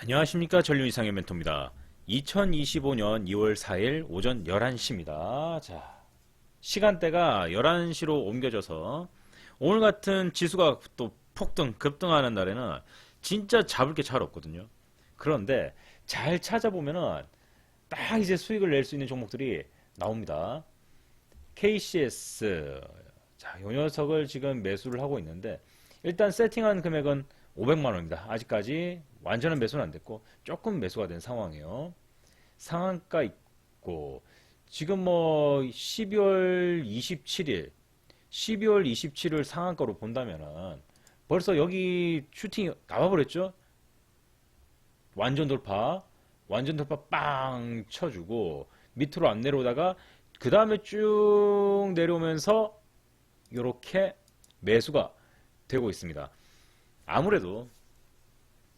안녕하십니까 전륜 이상의 멘토입니다. 2025년 2월 4일 오전 11시입니다. 자, 시간대가 11시로 옮겨져서 오늘 같은 지수가 또 폭등, 급등하는 날에는 진짜 잡을 게 잘 없거든요. 그런데 잘 찾아보면은 딱 이제 수익을 낼 수 있는 종목들이 나옵니다. KCS. 자, 이 녀석을 지금 매수를 하고 있는데 일단 세팅한 금액은 500만 원입니다. 아직까지 완전한 매수는 안 됐고 조금 매수가 된 상황이에요. 상한가 있고 지금 뭐 12월 27일 12월 27일 상한가로 본다면은 벌써 여기 슈팅이 나와버렸죠? 완전 돌파 완전 돌파 빵 쳐주고 밑으로 안 내려오다가 그 다음에 쭉 내려오면서 이렇게 매수가 되고 있습니다. 아무래도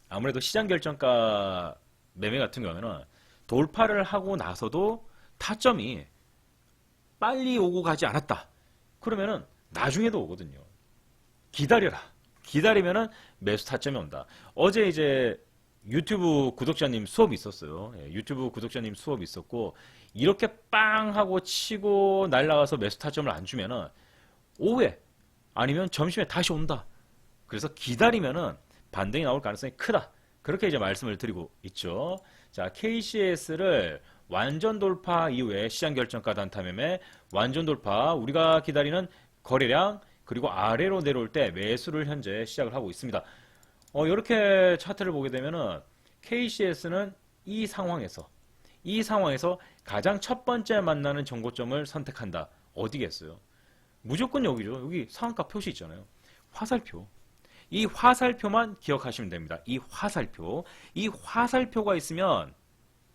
아무래도 시장 결정가 매매 같은 경우에는 돌파를 하고 나서도 타점이 빨리 오고 가지 않았다. 그러면은 나중에도 오거든요. 기다려라. 기다리면은 매수 타점이 온다. 어제 이제 유튜브 구독자님 수업이 있었어요. 예, 유튜브 구독자님 수업이 있었고 이렇게 빵 하고 치고 날라가서 매수 타점을 안 주면은 오후에 아니면 점심에 다시 온다. 그래서 기다리면은 반등이 나올 가능성이 크다. 그렇게 이제 말씀을 드리고 있죠. 자, KCS를 완전 돌파 이후에 시장 결정가 단타 매매, 완전 돌파, 우리가 기다리는 거래량, 그리고 아래로 내려올 때 매수를 현재 시작을 하고 있습니다. 어, 이렇게 차트를 보게 되면은 KCS는 이 상황에서, 이 상황에서 가장 첫 번째 만나는 정고점을 선택한다. 어디겠어요? 무조건 여기죠. 여기 상한가 표시 있잖아요. 화살표. 이 화살표만 기억하시면 됩니다. 이 화살표. 이 화살표가 있으면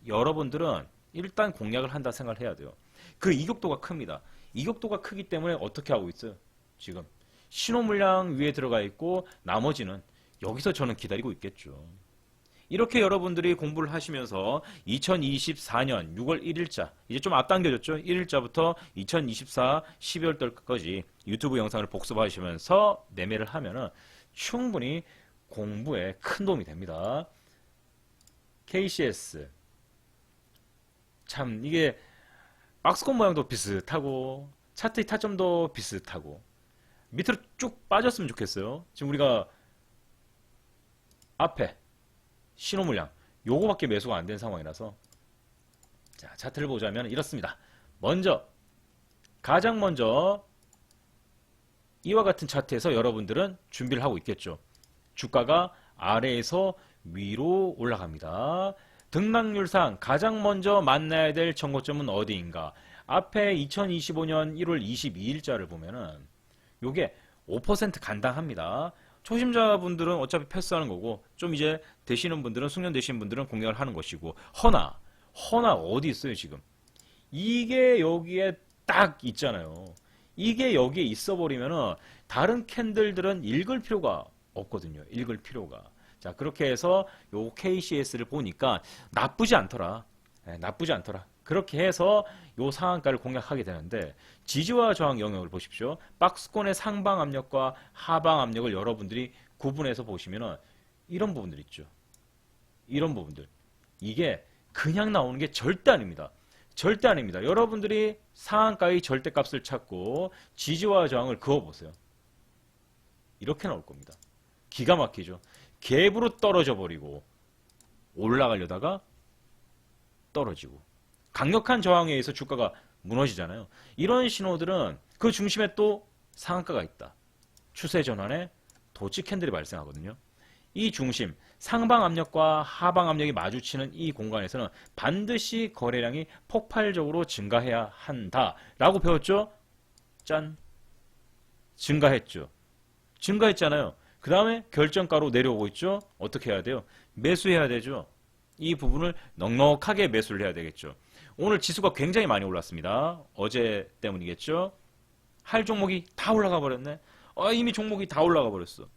여러분들은 일단 공략을 한다 생각을 해야 돼요. 그 이격도가 큽니다. 이격도가 크기 때문에 어떻게 하고 있어요? 지금 신호 물량 위에 들어가 있고 나머지는 여기서 저는 기다리고 있겠죠. 이렇게 여러분들이 공부를 하시면서 2024년 6월 1일자 이제 좀 앞당겨졌죠. 1일자부터 2024 12월 달까지 유튜브 영상을 복습하시면서 매매를 하면은 충분히 공부에 큰 도움이 됩니다. KCS 참 이게 박스권 모양도 비슷하고 차트의 타점도 비슷하고 밑으로 쭉 빠졌으면 좋겠어요. 지금 우리가 앞에 신호 물량 요거밖에 매수가 안 된 상황이라서 자 차트를 보자면 이렇습니다. 먼저 가장 먼저 이와 같은 차트에서 여러분들은 준비를 하고 있겠죠. 주가가 아래에서 위로 올라갑니다. 등락률상 가장 먼저 만나야 될 정고점은 어디인가? 앞에 2025년 1월 22일자를 보면은 요게 5% 간당합니다. 초심자분들은 어차피 패스하는 거고 좀 이제 되시는 분들은 숙련 되시는 분들은 공략을 하는 것이고 허나 허나 어디 있어요 지금? 이게 여기에 딱 있잖아요. 이게 여기에 있어 버리면은 다른 캔들들은 읽을 필요가 없거든요. 읽을 필요가. 자, 그렇게 해서 요 KCS를 보니까 나쁘지 않더라. 예, 나쁘지 않더라. 그렇게 해서 요 상한가를 공략하게 되는데 지지와 저항 영역을 보십시오. 박스권의 상방 압력과 하방 압력을 여러분들이 구분해서 보시면은 이런 부분들 있죠. 이런 부분들. 이게 그냥 나오는 게 절대 아닙니다. 절대 아닙니다. 여러분들이 상한가의 절대값을 찾고 지지와 저항을 그어보세요. 이렇게 나올 겁니다. 기가 막히죠. 갭으로 떨어져 버리고 올라가려다가 떨어지고 강력한 저항에 의해서 주가가 무너지잖아요. 이런 신호들은 그 중심에 또 상한가가 있다. 추세 전환에 도치 캔들이 발생하거든요. 이 중심, 상방 압력과 하방 압력이 마주치는 이 공간에서는 반드시 거래량이 폭발적으로 증가해야 한다라고 배웠죠? 짠. 증가했죠. 증가했잖아요. 그 다음에 결정가로 내려오고 있죠? 어떻게 해야 돼요? 매수해야 되죠. 이 부분을 넉넉하게 매수를 해야 되겠죠. 오늘 지수가 굉장히 많이 올랐습니다. 어제 때문이겠죠? 할 종목이 다 올라가 버렸네. 아, 이미 종목이 다 올라가 버렸어.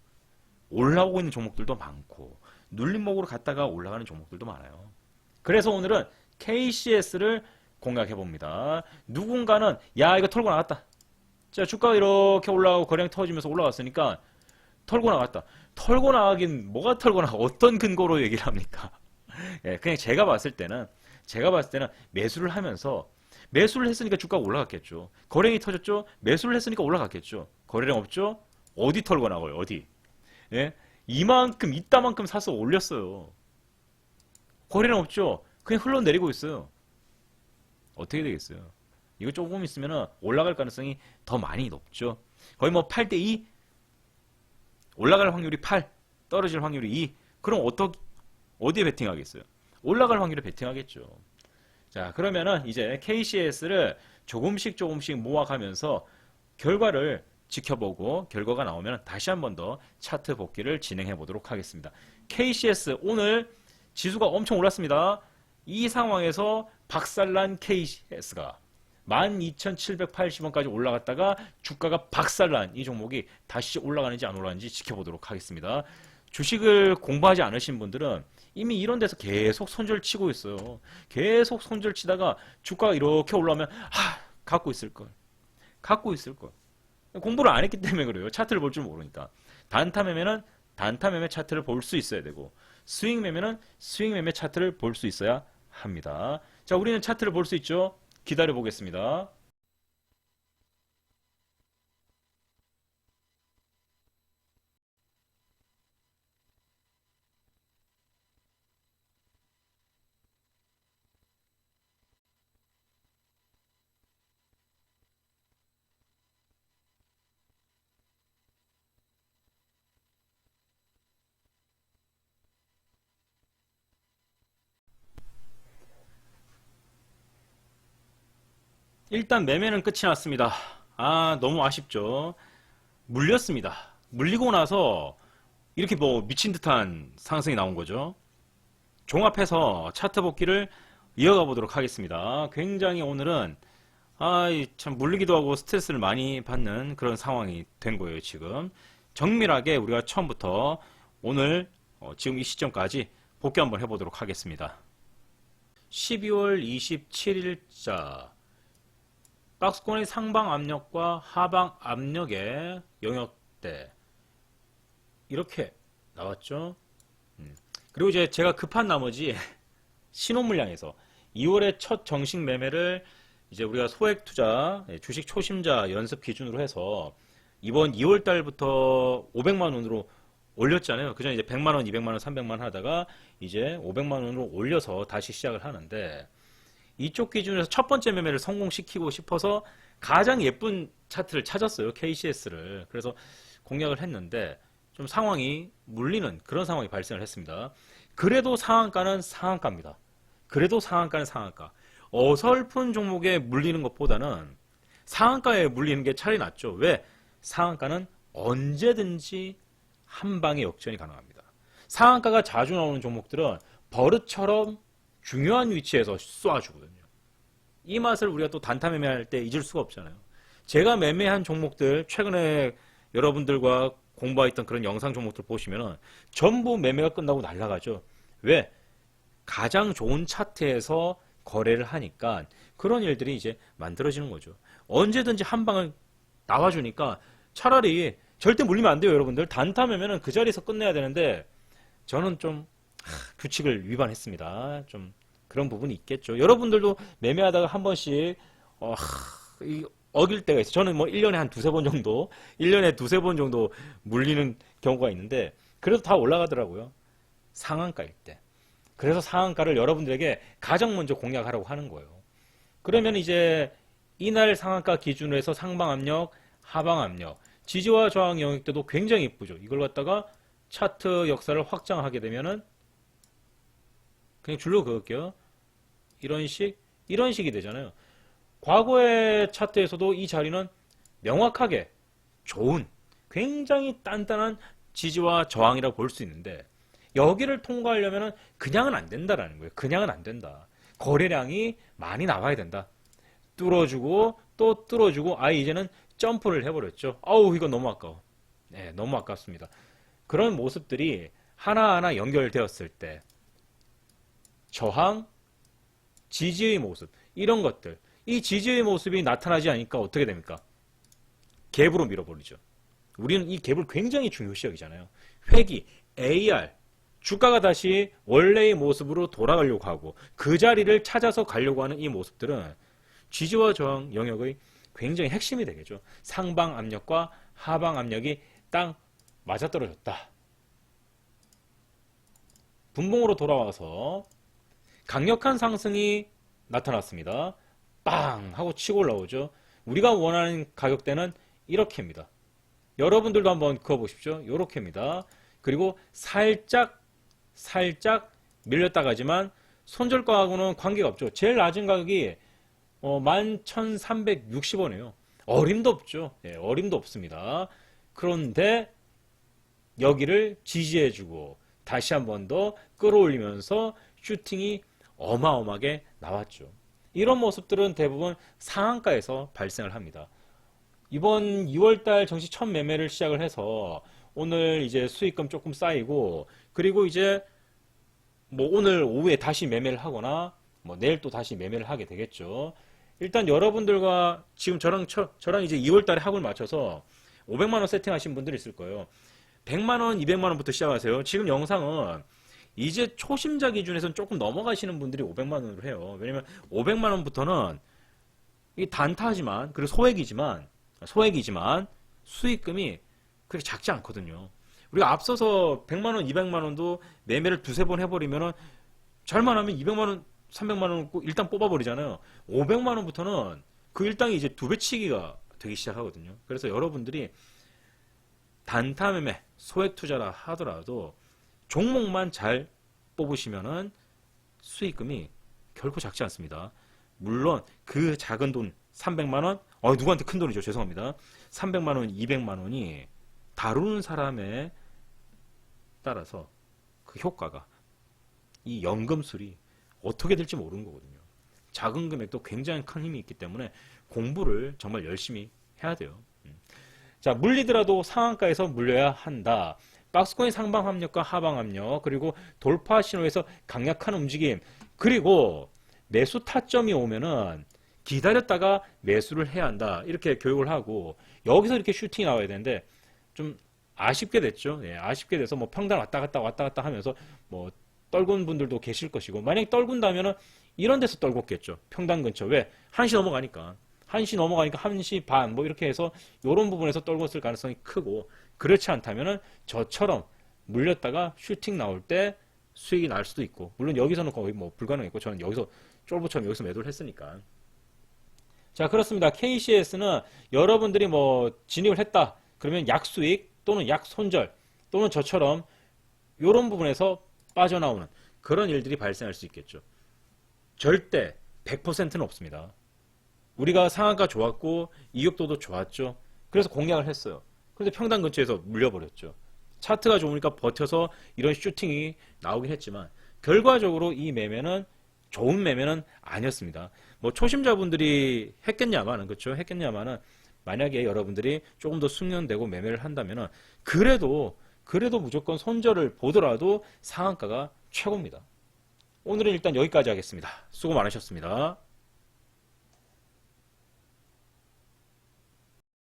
올라오고 있는 종목들도 많고 눌림목으로 갔다가 올라가는 종목들도 많아요. 그래서 오늘은 KCS를 공략해 봅니다. 누군가는 야 이거 털고 나갔다. 자 주가가 이렇게 올라가고 거래량 터지면서 올라갔으니까 털고 나갔다. 털고 나가긴 뭐가 털고 나가 어떤 근거로 얘기를 합니까? 예, 그냥 제가 봤을 때는 제가 봤을 때는 매수를 하면서 매수를 했으니까 주가가 올라갔겠죠. 거래량이 터졌죠. 매수를 했으니까 올라갔겠죠. 거래량 없죠. 어디 털고 나가요? 어디? 예? 이만큼 이따만큼 사서 올렸어요. 거래량 없죠. 그냥 흘러내리고 있어요. 어떻게 되겠어요? 이거 조금 있으면 올라갈 가능성이 더 많이 높죠. 거의 뭐 8대 2 올라갈 확률이 8, 떨어질 확률이 2. 그럼 어떠 어디에 베팅하겠어요? 올라갈 확률에 베팅하겠죠. 자, 그러면은 이제 KCS를 조금씩 조금씩 모아가면서 결과를 지켜보고 결과가 나오면 다시 한 번 더 차트 복귀를 진행해 보도록 하겠습니다. KCS 오늘 지수가 엄청 올랐습니다. 이 상황에서 박살난 KCS가 12,780원까지 올라갔다가 주가가 박살난 이 종목이 다시 올라가는지 안 올라가는지 지켜보도록 하겠습니다. 주식을 공부하지 않으신 분들은 이미 이런 데서 계속 손절 치고 있어요. 계속 손절 치다가 주가가 이렇게 올라오면 하, 갖고 있을 걸. 갖고 있을 걸. 공부를 안 했기 때문에 그래요. 차트를 볼 줄 모르니까. 단타 매매는 단타 매매 차트를 볼 수 있어야 되고 스윙 매매는 스윙 매매 차트를 볼 수 있어야 합니다. 자, 우리는 차트를 볼 수 있죠? 기다려 보겠습니다. 일단 매매는 끝이 났습니다. 아, 너무 아쉽죠. 물렸습니다. 물리고 나서 이렇게 뭐 미친 듯한 상승이 나온 거죠. 종합해서 차트 복귀를 이어가 보도록 하겠습니다. 굉장히 오늘은 아, 참 물리기도 하고 스트레스를 많이 받는 그런 상황이 된 거예요, 지금. 정밀하게 우리가 처음부터 오늘 어, 지금 이 시점까지 복귀 한번 해보도록 하겠습니다. 12월 27일자 박스권의 상방 압력과 하방 압력의 영역대 이렇게 나왔죠. 음. 그리고 이제 제가 급한 나머지 신호 물량에서 2월에 첫 정식 매매를 이제 우리가 소액 투자 예, 주식 초심자 연습 기준으로 해서 이번 2월 달부터 500만 원으로 올렸잖아요. 그전에 이제 100만 원, 200만 원, 300만 원 하다가 이제 500만 원으로 올려서 다시 시작을 하는데 이쪽 기준에서 첫 번째 매매를 성공시키고 싶어서 가장 예쁜 차트를 찾았어요. KCS를. 그래서 공략을 했는데 좀 상황이 물리는 그런 상황이 발생을 했습니다. 그래도 상한가는 상한가입니다. 그래도 상한가는 상한가. 어설픈 종목에 물리는 것보다는 상한가에 물리는 게 차라리 낫죠. 왜? 상한가는 언제든지 한 방에 역전이 가능합니다. 상한가가 자주 나오는 종목들은 버릇처럼 중요한 위치에서 쏴주거든요. 이 맛을 우리가 또 단타 매매할 때 잊을 수가 없잖아요. 제가 매매한 종목들 최근에 여러분들과 공부했던 그런 영상 종목들 보시면은 전부 매매가 끝나고 날아가죠. 왜? 가장 좋은 차트에서 거래를 하니까 그런 일들이 이제 만들어지는 거죠. 언제든지 한 방을 나와주니까 차라리 절대 물리면 안 돼요, 여러분들. 단타 매매는 그 자리에서 끝내야 되는데 저는 좀 하, 규칙을 위반했습니다. 좀 그런 부분이 있겠죠. 여러분들도 매매하다가 한 번씩 어, 하, 이, 어길 때가 있어요. 저는 뭐 1년에 한 두세 번 정도, 1년에 두세 번 정도 물리는 경우가 있는데 그래도 다 올라가더라고요. 상한가일 때. 그래서 상한가를 여러분들에게 가장 먼저 공략하라고 하는 거예요. 그러면 이제 이날 상한가 기준으로 해서 상방 압력, 하방 압력, 지지와 저항 영역대도 굉장히 이쁘죠. 이걸 갖다가 차트 역사를 확장하게 되면은 그냥 줄로 그을게요. 이런 식, 이런 식이 되잖아요. 과거의 차트에서도 이 자리는 명확하게 좋은, 굉장히 단단한 지지와 저항이라고 볼 수 있는데 여기를 통과하려면 그냥은 안 된다라는 거예요. 그냥은 안 된다. 거래량이 많이 나와야 된다. 뚫어주고 또 뚫어주고 아예 이제는 점프를 해버렸죠. 아우 이거 너무 아까워. 네, 너무 아깝습니다. 그런 모습들이 하나하나 연결되었을 때 저항, 지지의 모습 이런 것들 이 지지의 모습이 나타나지 않으니까 어떻게 됩니까? 갭으로 밀어버리죠. 우리는 이 갭을 굉장히 중요시 여기잖아요. 회기, AR 주가가 다시 원래의 모습으로 돌아가려고 하고 그 자리를 찾아서 가려고 하는 이 모습들은 지지와 저항 영역의 굉장히 핵심이 되겠죠. 상방 압력과 하방 압력이 딱 맞아떨어졌다. 분봉으로 돌아와서 강력한 상승이 나타났습니다. 빵 하고 치고 올라오죠. 우리가 원하는 가격대는 이렇게입니다. 여러분들도 한번 그어보십시오. 이렇게입니다. 그리고 살짝 살짝 밀렸다 가지만 손절가하고는 관계가 없죠. 제일 낮은 가격이 어, 11,360원이에요. 어림도 없죠. 예, 어림도 없습니다. 그런데 여기를 지지해주고 다시 한 번 더 끌어올리면서 슈팅이 어마어마하게 나왔죠. 이런 모습들은 대부분 상한가에서 발생을 합니다. 이번 2월달 정시 첫 매매를 시작을 해서 오늘 이제 수익금 조금 쌓이고 그리고 이제 뭐 오늘 오후에 다시 매매를 하거나 뭐 내일 또 다시 매매를 하게 되겠죠. 일단 여러분들과 지금 저랑 처- 저랑 이제 2월달에 학을 맞춰서 500만 원 세팅하신 분들이 있을 거예요. 100만 원, 200만 원부터 시작하세요. 지금 영상은 이제 초심자 기준에서는 조금 넘어가시는 분들이 500만 원으로 해요. 왜냐면 500만 원부터는 이 단타지만 그리고 소액이지만 소액이지만 수익금이 그렇게 작지 않거든요. 우리가 앞서서 100만 원, 200만 원도 매매를 두세 번 해버리면은 잘만 하면 200만 원, 300만 원 일단 뽑아버리잖아요. 500만 원부터는 그 일당이 이제 두 배치기가 되기 시작하거든요. 그래서 여러분들이 단타 매매, 소액 투자라 하더라도 종목만 잘 뽑으시면은 수익금이 결코 작지 않습니다. 물론 그 작은 돈 300만 원, 어 누구한테 큰 돈이죠. 죄송합니다. 300만 원, 200만 원이 다루는 사람에 따라서 그 효과가 이 연금술이 어떻게 될지 모르는 거거든요. 작은 금액도 굉장히 큰 힘이 있기 때문에 공부를 정말 열심히 해야 돼요. 음. 자, 물리더라도 상한가에서 물려야 한다. 박스코인 상방 압력과 하방 압력, 그리고 돌파 신호에서 강력한 움직임, 그리고 매수 타점이 오면은 기다렸다가 매수를 해야 한다. 이렇게 교육을 하고 여기서 이렇게 슈팅이 나와야 되는데 좀 아쉽게 됐죠. 예, 아쉽게 돼서 뭐 평단 왔다 갔다 왔다 갔다 하면서 뭐 떨군 분들도 계실 것이고 만약에 떨군다면은 이런 데서 떨궜겠죠. 평단 근처. 왜? 1시 넘어가니까. 1시 넘어가니까 1시 반 뭐 이렇게 해서 이런 부분에서 떨궜을 가능성이 크고 그렇지 않다면은 저처럼 물렸다가 슈팅 나올 때 수익이 날 수도 있고 물론 여기서는 거의 뭐 불가능했고 저는 여기서 쫄보처럼 여기서 매도를 했으니까. 자 그렇습니다. KCS는 여러분들이 뭐 진입을 했다 그러면 약수익 또는 약손절 또는 저처럼 이런 부분에서 빠져나오는 그런 일들이 발생할 수 있겠죠. 절대 100%는 없습니다. 우리가 상한가 좋았고 이격도도 좋았죠. 그래서 공략을 했어요 그런데 평단 근처에서 물려버렸죠 차트가 좋으니까 버텨서 이런 슈팅이 나오긴 했지만 결과적으로 이 매매는 좋은 매매는 아니었습니다. 뭐 초심자분들이 했겠냐마는 그렇죠. 했겠냐마는 만약에 여러분들이 조금 더 숙련되고 매매를 한다면은 그래도 그래도 무조건 손절을 보더라도 상한가가 최고입니다. 오늘은 일단 여기까지 하겠습니다. 수고 많으셨습니다.